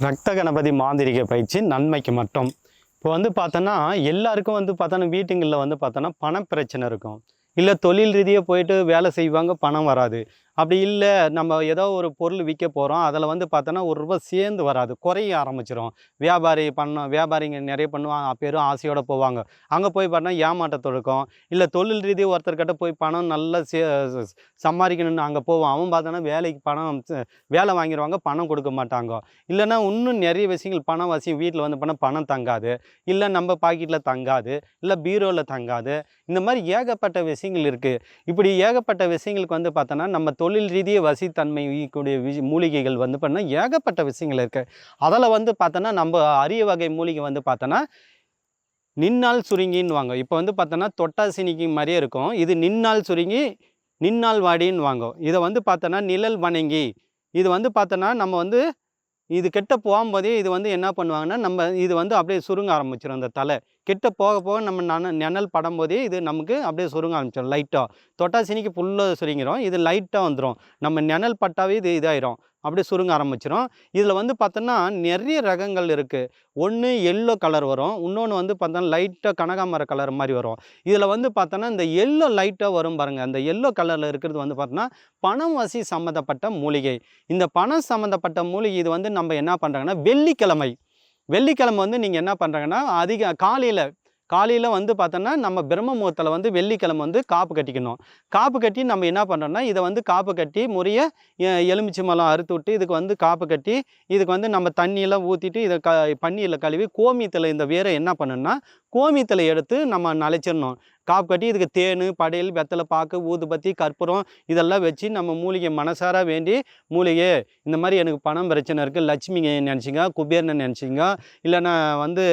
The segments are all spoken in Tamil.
ரத்த கணபதி மாந்திரிக பயிற்சி நன்மைக்கு மட்டும். இப்போ வந்து பார்த்தோன்னா எல்லாருக்கும் வந்து பார்த்தோன்னா வீட்டுங்களில் வந்து பார்த்தோன்னா பண பிரச்சனை இருக்கும். இல்லை தொழில் ரீதியாக போயிட்டு வேலை செய்வாங்க பணம் வராது. அப்படி இல்லை நம்ம ஏதோ ஒரு பொருள் விற்க போகிறோம் அதில் வந்து பார்த்தோன்னா ஒரு ரூபாய் சேர்ந்து வராது. குறைய ஆரம்பிச்சிடும் வியாபாரி பண்ண வியாபாரிங்க நிறைய பண்ணுவாங்க பேரும் ஆசையோடு போவாங்க. அங்கே போய் பார்த்தா ஏமாற்றத்தோடு இருக்கும் இல்லை தொழில் ரீதி ஒருத்தர்கிட்ட போய் பணம் நல்லா சே சம்பாதிக்கணும்னு அங்கே போவோம். அவன் பார்த்தோன்னா வேலைக்கு பணம் வேலை வாங்கிடுவாங்க பணம் கொடுக்க மாட்டாங்க. இல்லைன்னா இன்னும் நிறைய விஷயங்கள் பணம் வசி வீட்டில் வந்து பண்ண பணம் தங்காது. இல்லை நம்ம பாக்கெட்டில் தங்காது. இல்லை பீரோவில் தங்காது. இந்த மாதிரி ஏகப்பட்ட விஷயங்கள் இருக்குது இப்படி ஏகப்பட்ட விஷயங்களுக்கு வந்து பார்த்தோன்னா நம்ம தொழில் ரீதியாக வசித்தன்மை கூடிய விஷ மூலிகைகள் வந்து பண்ணால் ஏகப்பட்ட விஷயங்கள் இருக்குது அதில் வந்து பார்த்தோன்னா நம்ம அரிய வகை மூலிகை வந்து பார்த்தோன்னா நின்னால் சுருங்கின்னு இப்போ வந்து பார்த்தோன்னா தொட்டாசினிக்கு மாதிரியே இருக்கும். இது நின்னால் சுருங்கி நின்னால் வாடின்னு வாங்க இதை வந்து பார்த்தோன்னா நிழல் வணங்கி இது வந்து பார்த்தோன்னா நம்ம வந்து இது கெட்ட போகும்போதே இது வந்து என்ன பண்ணுவாங்கன்னா நம்ம இது வந்து அப்படியே சுருங்க ஆரம்பிச்சிடும் அந்த தலை. கிட்ட போக போக நம்ம நன நிழல் படும்போதே இது நமக்கு அப்படியே சுருங்க ஆரம்பிச்சிடும் லைட்டாக தொட்டாசினிக்கு ஃபுல்லாக சுருங்கிடும் இது லைட்டாக வந்துடும் நம்ம நிழல் பட்டாவே இது இதாயிரும். அப்படியே சுருங்க ஆரம்பிச்சிடும் இதில் வந்து பார்த்தோன்னா நிறைய ரகங்கள் இருக்குது ஒன்று எல்லோ கலர் வரும். இன்னொன்று வந்து பார்த்தோன்னா லைட்டாக கனகாமர கலர் மாதிரி வரும். இதில் வந்து பார்த்தோன்னா இந்த எல்லோ லைட்டாக வரும் பாருங்கள் அந்த எல்லோ கலரில் இருக்கிறது வந்து பார்த்தோன்னா பணம் வசி சம்மந்தப்பட்ட மூலிகை. இந்த பணம் சம்மந்தப்பட்ட மூலிகை இது வந்து நம்ம என்ன பண்ணுறாங்கன்னா வெள்ளிக்கிழமை. வெள்ளிக்கிழமை வந்து நீங்கள் என்ன பண்ணுறாங்கன்னா அதிக காலையில் காலையில் வந்து பார்த்தோன்னா நம்ம பிரம்ம முகூர்த்தத்தில் வந்து வெள்ளிக்கிழமை வந்து காப்பு கட்டிக்கணும். காப்பு கட்டி நம்ம என்ன பண்ணுறோம்னா இதை வந்து காப்பு கட்டி முறைய எலுமிச்சி எலுமிச்சை மலம் அறுத்து விட்டு இதுக்கு வந்து காப்பு கட்டி இதுக்கு வந்து நம்ம தண்ணியெல்லாம் ஊற்றிட்டு இதை க பன்னியில் கழுவி கோமியத்தில் இந்த வேரை என்ன பண்ணணும்னா கோமியத்தில் எடுத்து நம்ம நனைச்சிடணும். காப்பு கட்டி இதுக்கு தேன் படையல் வெத்தலை பாக்கு ஊதுபத்தி கற்பூரம் இதெல்லாம் வச்சு நம்ம மூலிகை மனசார வேண்டி மூலிகை. இந்த மாதிரி எனக்கு பணம் பிரச்சனை இருக்குது லட்சுமிங்க நினச்சிங்க குபேரனை நினச்சிங்க இல்லைன்னா வந்து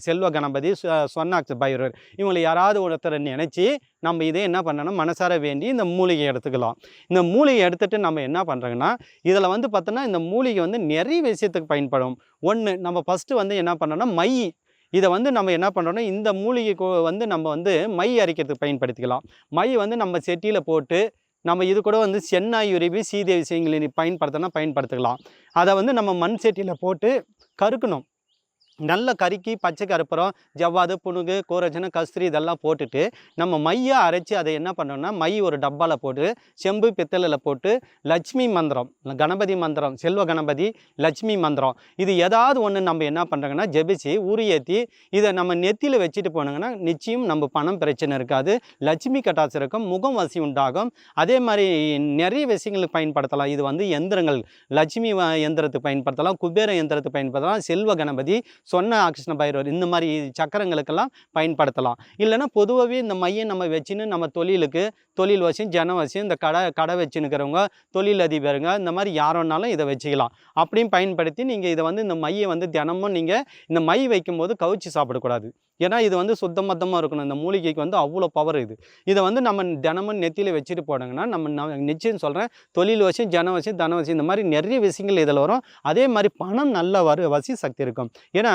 செல்வ கணபதி சொ- சொன்னாக்ஸ் பைரவர். இவங்களை யாராவது ஒருத்தரை நினச்சி நம்ம இதே என்ன பண்ணணும்? மனசார வேண்டி இந்த மூலிகை எடுத்துக்கலாம். இந்த மூலிகை எடுத்துகிட்டு நம்ம என்ன பண்ணுறோங்கன்னா இதில் வந்து பார்த்தோன்னா இந்த மூலிகை வந்து நிறைய விஷயத்துக்கு பயன்படும். ஒன்று நம்ம ஃபஸ்ட்டு வந்து என்ன பண்ணோம்னா மை இதை வந்து நம்ம என்ன பண்ணுறோம்னா இந்த மூலிகை வந்து நம்ம வந்து மை அரைக்கிறதுக்கு பயன்படுத்திக்கலாம். மை வந்து நம்ம செட்டியில் போட்டு நம்ம இது கூட வந்து சென்னாய் உருவி சீதேவி விஷயங்களை பயன்படுத்தினா பயன்படுத்திக்கலாம். அதை வந்து நம்ம மண் செட்டியில் போட்டு கருக்கணும். நல்ல கருக்கி பச்சை கருப்புறம் ஜவ்வாது புணுகு கோரஜனை கஸ்திரி இதெல்லாம் போட்டுட்டு நம்ம மையை அரைச்சி அதை என்ன பண்ணோம்னா மை ஒரு டப்பாவில் போட்டு செம்பு பித்தளையில் போட்டு லட்சுமி மந்திரம் கணபதி மந்திரம் செல்வ கணபதி லட்சுமி மந்திரம் இது ஏதாவது ஒன்று நம்ம என்ன பண்ணுறோங்கன்னா ஜெபிச்சு உரியேற்றி இதை நம்ம நெத்தியில் வச்சுட்டு போனோங்கன்னா நிச்சயம் நம்ம பணம் பிரச்சனை இருக்காது லட்சுமி கட்டாட்சி இருக்கும் முகம் வசி உண்டாகும். அதே மாதிரி நிறைய விஷயங்களுக்கு பயன்படுத்தலாம். இது வந்து எந்திரங்கள் லட்சுமி வ- எந்திரத்துக்கு பயன்படுத்தலாம் குபேர எந்திரத்துக்கு பயன்படுத்தலாம் செல்வ கணபதி சொன்ன கிருஷ்ண பைரவர் இந்த மாதிரி சக்கரங்களுக்கெல்லாம் பயன்படுத்தலாம். இல்லைன்னா பொதுவாகவே இந்த மையை நம்ம வச்சுன்னு நம்ம தொழிலுக்கு தொழில் வசியம் ஜன வசியம் இந்த கடை கடை வச்சுன்னுக்கிறவங்க தொழில் அதிபருங்க இந்த மாதிரி யாரோனாலும் இதை வச்சுக்கலாம். அப்படியும் பயன்படுத்தி நீங்கள் இதை வந்து இந்த மையை வந்து தினமும் நீங்கள் இந்த மை வைக்கும்போது கவிச்சு சாப்பிடக்கூடாது. ஏன்னா இது வந்து சுத்தமத்தமாக இருக்கணும். இந்த மூலிகைக்கு வந்து அவ்வளோ பவர் இது. இதை வந்து நம்ம தினமும் நெத்தியில் வச்சுட்டு போனாங்கன்னா நம்ம நான் நிச்சயம் சொல்கிறேன் தொழில் வசியம் ஜன வசியம் தன வசியம் இந்த மாதிரி நிறைய விஷயங்கள் இதில் வரும். அதே மாதிரி பணம் நல்ல வரு வசி சக்தி இருக்கும். ஏன்னா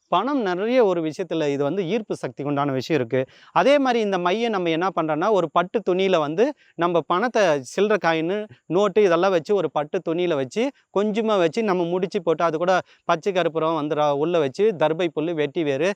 பணம் நிறைய ஒரு விஷயத்தில் இது வந்து ஈர்ப்பு சக்தி கொண்டான விஷயம் இருக்குது அதே மாதிரி இந்த மையை நம்ம என்ன பண்ணுறோன்னா ஒரு பட்டு துணியில் வந்து நம்ம பணத்தை சில்லற காயின் நோட்டு இதெல்லாம் வச்சு ஒரு பட்டு துணியில் வச்சு கொஞ்சமாக வச்சு நம்ம முடிச்சு போட்டு அது கூட பச்சை கருப்புறம் வந்து உள்ளே வச்சு தர்பை புல் வெட்டி வேறு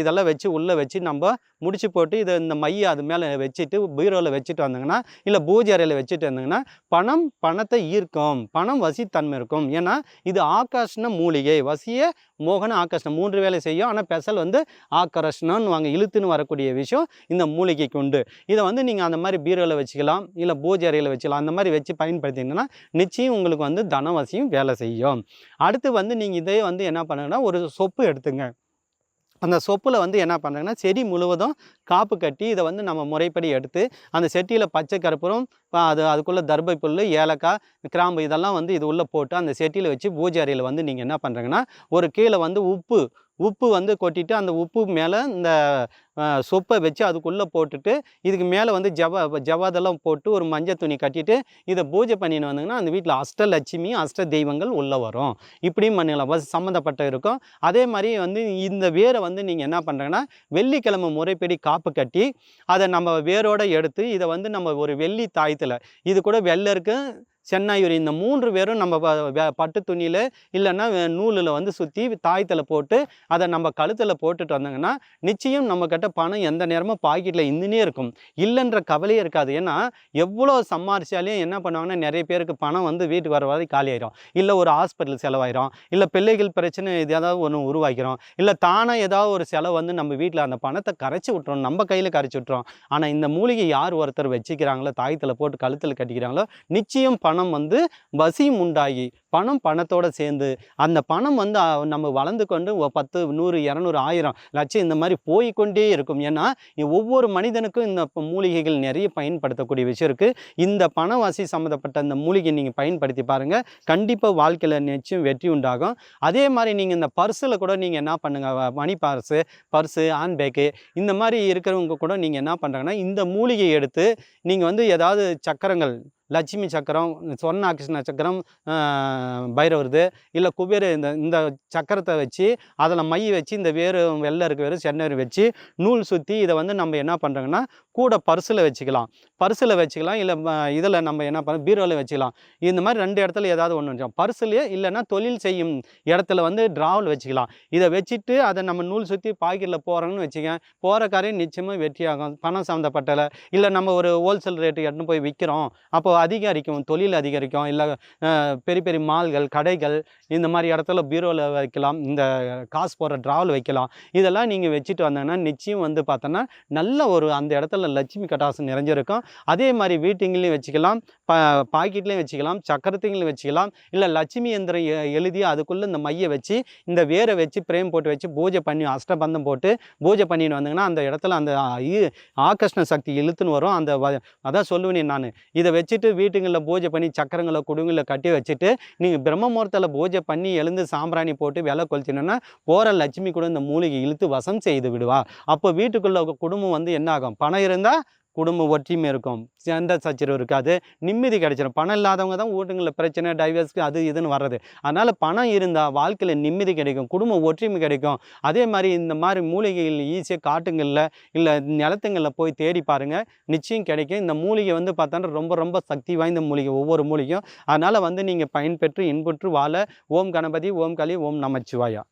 இதெல்லாம் வச்சு உள்ளே வச்சு நம்ம முடிச்சு போட்டு இதை இந்த மையை அது மேலே வச்சுட்டு பீரோவில் வச்சுட்டு வந்தாங்கன்னா இல்லை பூஜை அறையில் வச்சுட்டு வந்தாங்கன்னா பணம் பணத்தை ஈர்க்கும். பணம் வசித்தன்மை இருக்கும். ஏன்னா இது ஆகாஷ்ன மூலிகை. வசிய மோகன ஆகர்ஷணம் மூன்று வேலை செய்யும். ஆனால் பெசல் வந்து ஆக்கர்ஷணம்னு வாங்க இழுத்துன்னு வரக்கூடிய விஷயம் இந்த மூலிகைக்கு உண்டு. இதை வந்து நீங்கள் அந்த மாதிரி பீரோவில் வச்சுக்கலாம் இல்லை பூஜை அறையில் வச்சுக்கலாம் அந்த மாதிரி வச்சு பயன்படுத்திங்கன்னா நிச்சயம் உங்களுக்கு வந்து தனவசியம் வேலை செய்யும். அடுத்து வந்து நீங்கள் இதே வந்து என்ன பண்ணுங்கன்னா ஒரு சொப்பு எடுத்துங்க. அந்த சொப்பில் வந்து என்ன பண்ணுறாங்கன்னா செடி முழுவதும் காப்பு கட்டி இதை வந்து நம்ம முறைப்படி எடுத்து அந்த செட்டியில் பச்சை கற்பூரம் அது அதுக்குள்ளே தர்பை புல் ஏலக்காய் கிராம்பு இதெல்லாம் வந்து இது உள்ளே போட்டு அந்த செட்டியில் வச்சு பூஜை அறையில் வந்து நீங்கள் என்ன பண்ணுறீங்கன்னா ஒரு கீழே வந்து உப்பு உப்பு வந்து கொட்டிட்டு அந்த உப்பு மேலே இந்த சொப்பை வச்சு அதுக்குள்ளே போட்டுட்டு இதுக்கு மேலே வந்து ஜவ ஜவாதெல்லாம் போட்டு ஒரு மஞ்சள் துணி கட்டிட்டு இதை பூஜை பண்ணின்னு வந்தீங்கன்னா அந்த வீட்டில் அஷ்டலட்சுமி அஷ்ட தெய்வங்கள் உள்ளே வரும். இப்படியும் பண்ணலாம். வச- சம்மந்தப்பட்ட இருக்கும். அதே மாதிரி வந்து இந்த வேரை வந்து நீங்கள் என்ன பண்ணுறீங்கன்னா வெள்ளிக்கிழமை முறைப்படி காப்பு கட்டி அதை நம்ம வேரோடு எடுத்து இதை வந்து நம்ம ஒரு வெள்ளி தாயத்தில் இது கூட வெள்ளை சென்னாயூர் இந்த மூன்று பேரும் நம்ம பட்டு துணியில் இல்லைன்னா நூலில் வந்து சுற்றி தாயத்தில் போட்டு அதை நம்ம கழுத்தில் போட்டுட்டு வந்தாங்கன்னா நிச்சயம் நம்மக்கிட்ட பணம் எந்த நேரமும் பாக்கெட்டில் இருந்துனே இருக்கும். இல்லைன்ற கவலையே இருக்காது. ஏன்னா எவ்வளோ சம்பாரிச்சாலையும் என்ன பண்ணுவாங்கன்னா நிறைய பேருக்கு பணம் வந்து வீட்டுக்கு வர வரை காலியாயிரும். இல்லை ஒரு ஹாஸ்பிட்டல் செலவாயிரும். இல்லை பிள்ளைகள் பிரச்சனை இது ஏதாவது ஒன்று உருவாக்கிறோம் இல்லை தானாக ஏதாவது ஒரு செலவு வந்து நம்ம வீட்டில் அந்த பணத்தை கரைச்சி விட்டுறோம் நம்ம கையில் கரைச்சி விட்டுறோம் ஆனால் இந்த மூலிகை யார் ஒருத்தர் வச்சுக்கிறாங்களோ தாயத்தில் போட்டு கழுத்தில் கட்டிக்கிறாங்களோ நிச்சயம் பணம் பணம் வந்து வசியும் உண்டாகி பணம் பணத்தோடு சேர்ந்து அந்த பணம் வந்து நம்ம வளர்ந்து கொண்டு பத்து நூறு இரநூறு ஆயிரம் லட்சம் இந்த மாதிரி போய்க்கொண்டே இருக்கும். ஏன்னா ஒவ்வொரு மனிதனுக்கும் இந்த மூலிகைகள் நிறைய பயன்படுத்தக்கூடிய விஷயம் இருக்குது இந்த பணவாசி சம்மந்தப்பட்ட இந்த மூலிகை நீங்கள் பயன்படுத்தி பாருங்கள் கண்டிப்பாக வாழ்க்கையில் நிச்சயம் வெற்றி உண்டாகும். அதே மாதிரி நீங்கள் இந்த பர்ஸில் கூட நீங்கள் என்ன பண்ணுங்கள் money purse purse hand bag இந்த மாதிரி இருக்கிறவங்க கூட நீங்கள் என்ன பண்ணுறாங்கன்னா இந்த மூலிகையை எடுத்து நீங்கள் வந்து ஏதாவது சக்கரங்கள் லட்சுமி சக்கரம் சொர்ணாகிருஷ்ண சக்கரம் பைரவருது. இல்லை குபேர இந்த இந்த சக்கரத்தை வச்சு அதில் மை வச்சு இந்த வேறு வெள்ளை இருக்க வேறு சென்னை வச்சு நூல் சுற்றி இதை வந்து நம்ம என்ன பண்ணுறோங்கன்னா கூட பர்சில் வச்சுக்கலாம். பர்சில் வச்சுக்கலாம் இல்லை இதில் நம்ம என்ன பண்ண பீரோவில் வச்சுக்கலாம். இந்த மாதிரி ரெண்டு இடத்துல ஏதாவது ஒன்று வச்சுக்கலாம். பர்ஸ்லேயே இல்லைன்னா தொழில் செய்யும் இடத்துல வந்து ட்ராவல் வச்சுக்கலாம். இதை வச்சுட்டு அதை நம்ம நூல் சுற்றி பாக்கெட்டில் போகிறோன்னு வச்சுக்கேன் போகிற காரியம் நிச்சயமாக வெற்றியாகும். பணம் சம்மந்தப்பட்டல இல்லை நம்ம ஒரு ஹோல்சேல் ரேட்டு எடுத்துன்னு போய் விற்கிறோம் அப்போ அதிகரிக்கும் தொழில் அதிகரிக்கும் இல்லை பெரிய பெரிய மால்கள் கடைகள் இந்த மாதிரி இடத்துல பீரோவில் வைக்கலாம் இந்த காசு போடுற ட்ராவல் வைக்கலாம். இதெல்லாம் நீங்கள் வச்சுட்டு வந்தீங்கன்னா நிச்சயம் வந்து பார்த்தோன்னா நல்ல ஒரு அந்த இடத்துல லட்சுமி கட்டாசம் நிறைஞ்சிருக்கும். அதே மாதிரி வீட்டுங்களையும் வச்சுக்கலாம் ப பாக்கெட்லேயும் வச்சுக்கலாம் சக்கரத்துங்களையும் வச்சுக்கலாம் இல்லை லட்சுமி எந்திரம் எ- எழுதி அதுக்குள்ளே இந்த மையை வச்சு இந்த வேரை வச்சு பிரேம் போட்டு வச்சு பூஜை பண்ணி அஷ்டபந்தம் போட்டு பூஜை பண்ணிட்டு வந்தீங்கன்னா அந்த இடத்துல அந்த இ- ஆகர்ஷ்ண சக்தி இழுத்துன்னு வரும். அந்த வ- அதான் சொல்லுவேனே நான். இதை வச்சுட்டு வீட்டுங்களில் பூஜை பண்ணி சக்கரங்களை குடுங்களை கட்டி வச்சுட்டு நீங்கள் பிரம்ம முகூர்த்தத்தில் பூஜை பண்ணி எழுந்து சாம்பிராணி போட்டு விலை கொளுத்தினோன்னா போகிற லட்சுமி கூட இந்த மூலிகை இழுத்து வசம் செய்து விடுவா. அப்போ வீட்டுக்குள்ள குடும்பம் வந்து என்ன ஆகும்? பணம் இருந்தால் குடும்பம் ஒற்றுமை இருக்கும். சண்டை சச்சரவு இருக்காது. நிம்மதி கிடைச்சிடும் பணம் இல்லாதவங்க தான் வீட்டுங்களில் பிரச்சனை டைவர்ஸ்க்கு அது இதுன்னு வர்றது. அதனால் பணம் இருந்தால் வாழ்க்கையில் நிம்மதி கிடைக்கும். குடும்ப ஒற்றுமை கிடைக்கும். அதே மாதிரி இந்த மாதிரி மூலிகைகள் ஈஸியாக காட்டுங்களில் இல்லை நிலத்துங்களில் போய் தேடி பாருங்கள் நிச்சயம் கிடைக்கும். இந்த மூலிகை வந்து பார்த்தோன்னா ரொம்ப ரொம்ப சக்தி வாய்ந்த மூலிகை. ஒவ்வொரு மூலிகையும். அதனால் வந்து நீங்கள் பயன்பெற்று இன்புற்று வாழ. ஓம் கணபதி ஓம் கலி ஓம் நமச்சிவாயா.